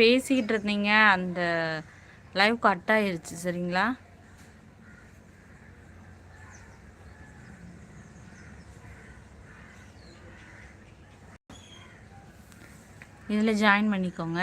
பேசிக்கிட்டு இருந்தீங்க அந்த லைவ் கட் ஆயிடுச்சு சரிங்களா? இதில் ஜாயின் பண்ணிக்கோங்க.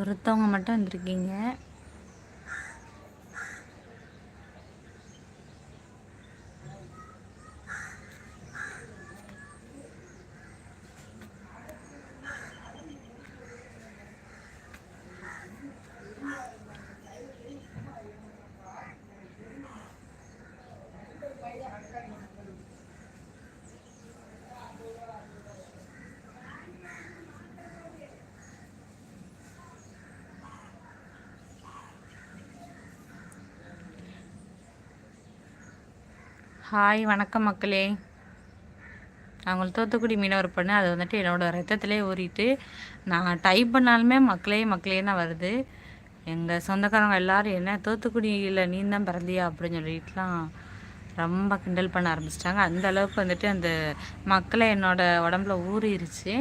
ஒருத்தவங்க மட்டும் வந்திருக்கீங்க. ஹாய் வணக்கம் மக்களே. அவங்களுக்கு தூத்துக்குடி மீனவர் பண்ணு அது வந்துட்டு என்னோடய ரத்தத்திலே ஊறிட்டு நான் டைப் பண்ணாலுமே மக்களே மக்களே தான் வருது. எங்கள் சொந்தக்காரங்க எல்லோரும் என்ன தூத்துக்குடியில் நீ தான் பிறந்தியா அப்படின்னு சொல்லிட்டுலாம் ரொம்ப கிண்டல் பண்ண ஆரம்பிச்சிட்டாங்க. அந்த அளவுக்கு வந்துட்டு அந்த மக்களை என்னோடய உடம்புல ஊறிடுச்சு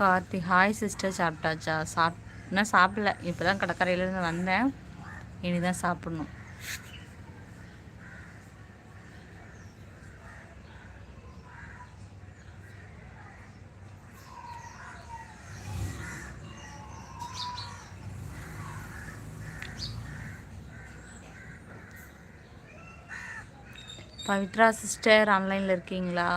கார்த்தி ஹாய் சிஸ்டர் சாப்பிட்டாச்சா? சாப் இன்னும் சாப்பிடல. இப்போ தான் கடற்கரையிலேருந்து வந்தேன். இனிதான் சாப்பிடணும். பவித்ரா சிஸ்டர் ஆன்லைனில் இருக்கீங்களா?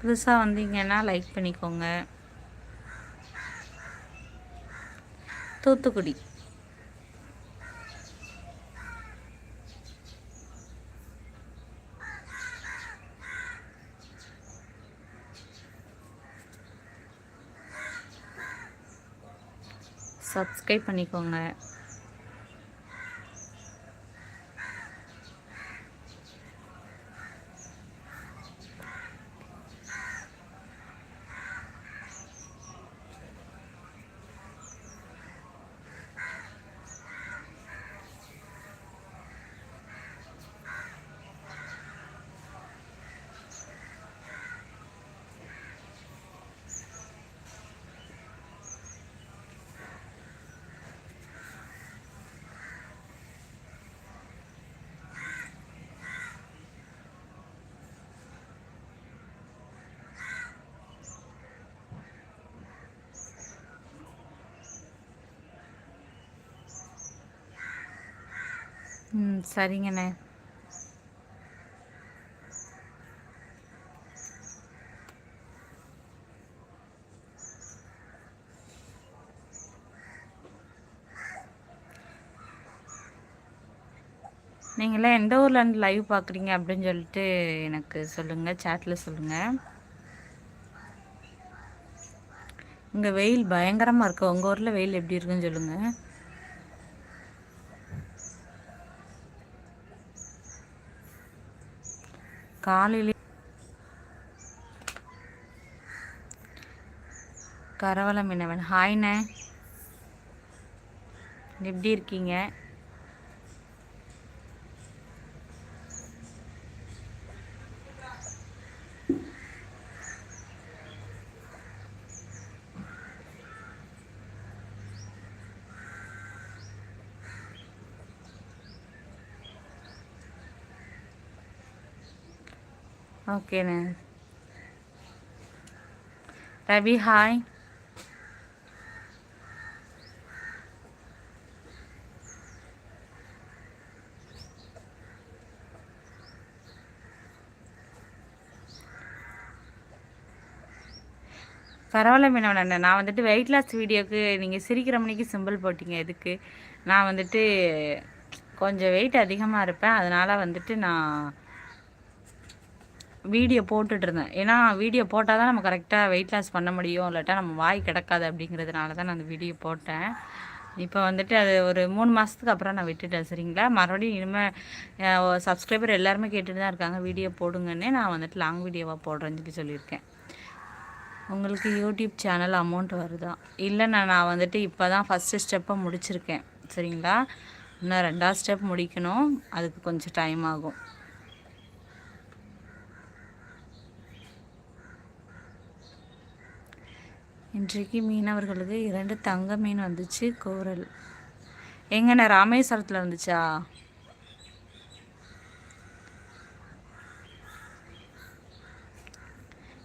புதுசாக வந்தீங்கன்னா லைக் பண்ணிக்கோங்க. தூத்துக்குடி. சப்ஸ்கிரைப் பண்ணிக்கோங்க. ம் சரிங்கண்ணே. நீங்களாம் எந்த ஊர்லேருந்து லைவ் பார்க்குறீங்க அப்படின்னு சொல்லிட்டு எனக்கு சொல்லுங்கள் சேட்டில் சொல்லுங்கள் இங்கே வெயில் பயங்கரமாக இருக்குது உங்கள் ஊரில் வெயில் எப்படி இருக்குன்னு சொல்லுங்கள் காலையிலே கரவலம் என்னவன் ஹாய்ண்ணே எப்படி இருக்கீங்க? ஓகேண்ணே ரவி ஹாய் பரவாயில்ல மீனவன் நான் வந்துட்டு வெயிட் லாஸ் வீடியோக்கு நீங்கள் சிரிக்கிற மணிக்கு சிம்பிள் போட்டிங்க எதுக்கு நான் வந்துட்டு கொஞ்சம் வெயிட் அதிகமாக இருப்பேன். அதனால் வந்துட்டு நான் வீடியோ போட்டுட்ருந்தேன். ஏன்னா வீடியோ போட்டால் தான் நம்ம கரெக்டாக வெயிட் லாஸ் பண்ண முடியும். இல்லாட்டா நம்ம வாய் கிடக்காது அப்படிங்கிறதுனால தான் நான் அந்த வீடியோ போட்டேன். இப்போ வந்துட்டு அது ஒரு மூணு மாதத்துக்கு அப்புறம் நான் விட்டுட்டேன் சரிங்களா? மறுபடியும் இனிமேல் சப்ஸ்கிரைபர் எல்லாருமே கேட்டுட்டு தான் இருக்காங்க. வீடியோ போடுங்கன்னே நான் வந்துட்டு லாங் வீடியோவாக போடுறேன்னு சொல்லி சொல்லியிருக்கேன். உங்களுக்கு யூடியூப் சேனல் அமௌண்ட் வருதா? இல்லைண்ணா நான் வந்துட்டு இப்போ தான் ஃபஸ்ட்டு ஸ்டெப்பை முடிச்சிருக்கேன் சரிங்களா? இன்னும் ரெண்டாவது ஸ்டெப் முடிக்கணும். அதுக்கு கொஞ்சம் டைம் ஆகும். இன்றைக்கு மீனவர்களுக்கு இரண்டு தங்க மீன் வந்துச்சு கோரல். எங்கண்ணா ராமேஸ்வரத்தில் வந்துச்சா?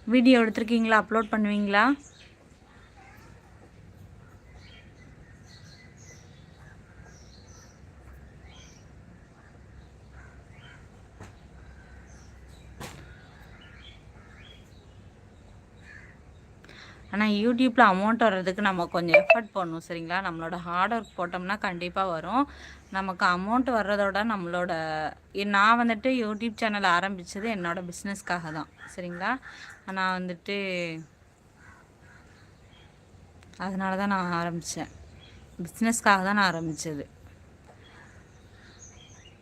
வீடியோ எடுத்துருக்கீங்களா? அப்லோட் பண்ணுவீங்களா? ஆனால் யூடியூப்பில் அமௌண்ட் வர்றதுக்கு நம்ம கொஞ்சம் எஃபர்ட் பண்ணணும் சரிங்களா? நம்மளோட ஹார்ட் ஒர்க் போட்டோம்னா கண்டிப்பாக வரும். நமக்கு அமௌண்ட் வர்றதோட நம்மளோட நான் வந்துட்டு யூடியூப் சேனல் ஆரம்பித்தது என்னோடய பிஸ்னஸ்க்காக தான் சரிங்களா? நான் வந்துட்டு அதனால தான் நான் ஆரம்பித்தேன் பிஸ்னஸ்க்காக தான் நான் ஆரம்பித்தது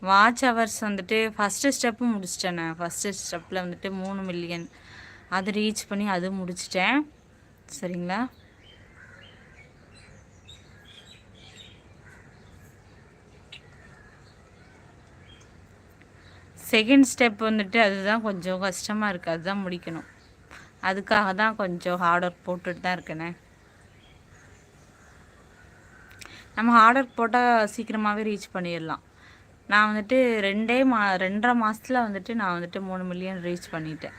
வாட்ச் ஹவர்ஸ் வந்துட்டு ஃபஸ்ட்டு ஸ்டெப்பு முடிச்சிட்டேன் நான். ஃபஸ்ட்டு ஸ்டெப்பில் வந்துட்டு மூணு மில்லியன் அது ரீச் பண்ணி அது முடிச்சிட்டேன். சரிங்களா? செகண்ட் ஸ்டெப் வந்துட்டு அதுதான் கொஞ்சம் கஷ்டமாக இருக்குது அதுதான் முடிக்கணும். அதுக்காக தான் கொஞ்சம் ஹார்ட் ஒர்க் போட்டுட்டு தான் இருக்கேனே. நம்ம ஹார்ட் ஒர்க் போட்டால் சீக்கிரமாகவே ரீச் பண்ணிடலாம். நான் வந்துட்டு ரெண்டே மா ரெண்டரை மாதத்தில் வந்துட்டு நான் வந்துட்டு மூணு மில்லியன் ரீச் பண்ணிட்டேன்.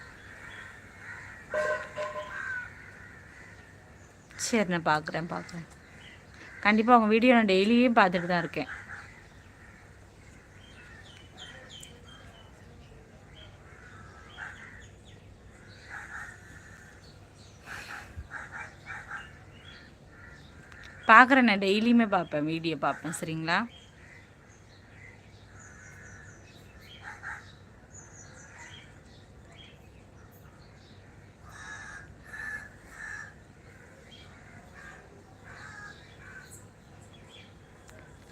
சரி நான் பார்க்குறேன் பார்க்குறேன் கண்டிப்பாக உங்கள் வீடியோ நான் டெய்லியும் பார்த்துட்டு தான் இருக்கேன். பார்க்குறேன் நான் டெய்லியுமே பார்ப்பேன் வீடியோ பார்ப்பேன் சரிங்களா?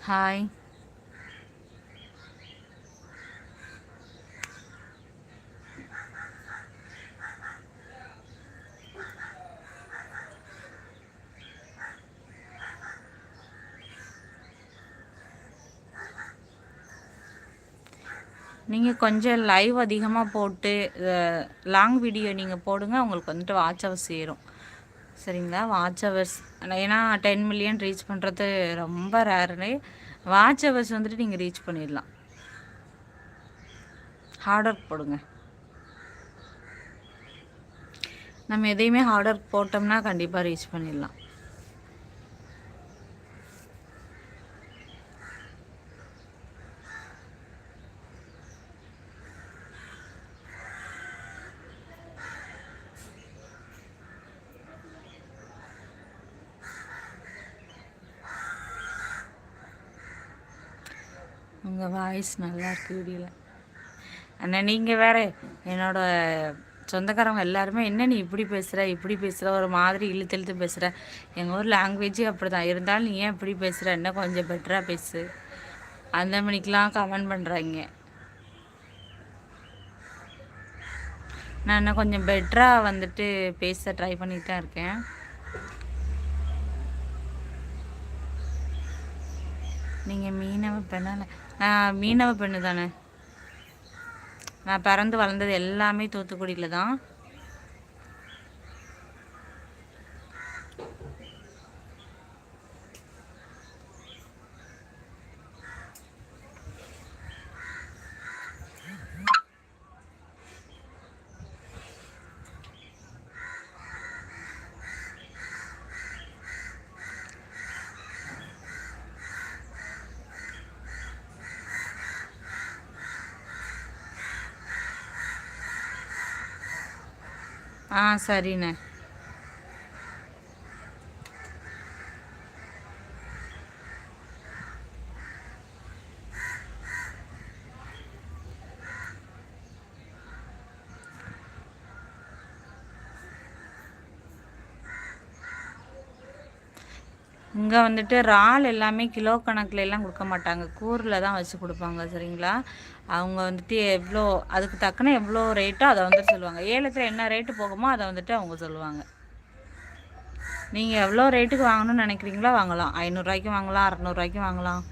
ஹாய் நீங்கள் கொஞ்சம் லைவ் அதிகமாக போட்டு லாங் வீடியோ நீங்கள் போடுங்க உங்களுக்கு வந்துட்டு வாட்ச் அவர் சேரும் சரிங்களா? வாட்ச் ஹவர்ஸ் ஏன்னா டென் மில்லியன் ரீச் பண்ணுறது ரொம்ப ரேரு வாட்ச் ஹவர்ஸ் வந்துட்டு நீங்கள் ரீச் பண்ணிடலாம். ஹார்ட் ஒர்க் போடுங்க. நம்ம எதையுமே ஹார்ட் ஒர்க் போட்டோம்னா கண்டிப்பாக ரீச் பண்ணிடலாம். உங்கள் வாய்ஸ் நல்லா இருக்குது வீடியோவில் அண்ணா நீங்கள் வேற என்னோட சொந்தக்காரவங்க எல்லாருமே என்ன நீ இப்படி பேசுகிற இப்படி பேசுகிற ஒரு மாதிரி இழுத்து இழுத்து பேசுகிற எங்கள் ஊர் லாங்குவேஜே அப்படி தான் இருந்தாலும் நீ ஏன் இப்படி பேசுகிற என்ன கொஞ்சம் பெட்டராக பேசு. அந்த மணிக்கெலாம் கமெண்ட் பண்ணுறாங்க நான் இன்னும் கொஞ்சம் பெட்டராக வந்துட்டு பேச ட்ரை பண்ணிட்டு தான் இருக்கேன். நீங்கள் மீனவ பெண்ணால் நான் மீனவ பெண்ணு தானே நான் பிறந்து வளர்ந்தது எல்லாமே தூத்துக்குடியில் தான். ஆ சரிண்ணே. இங்கே வந்துட்டு இறால் எல்லாமே கிலோ கணக்கில் எல்லாம் கொடுக்க மாட்டாங்க. கூரில் தான் வச்சு கொடுப்பாங்க சரிங்களா? அவங்க வந்துட்டு எவ்வளோ அதுக்கு தக்கன எவ்வளோ ரேட்டோ அதை வந்துட்டு சொல்லுவாங்க. ஏலத்தில் என்ன ரேட்டு போகுமோ அதை வந்துட்டு அவங்க சொல்லுவாங்க. நீங்கள் எவ்வளோ ரேட்டுக்கு வாங்கணும்னு நினைக்கிறீங்களோ வாங்கலாம். ஐநூறுரூவாய்க்கு வாங்கலாம் அறநூறுவாய்க்கு வாங்கலாம்.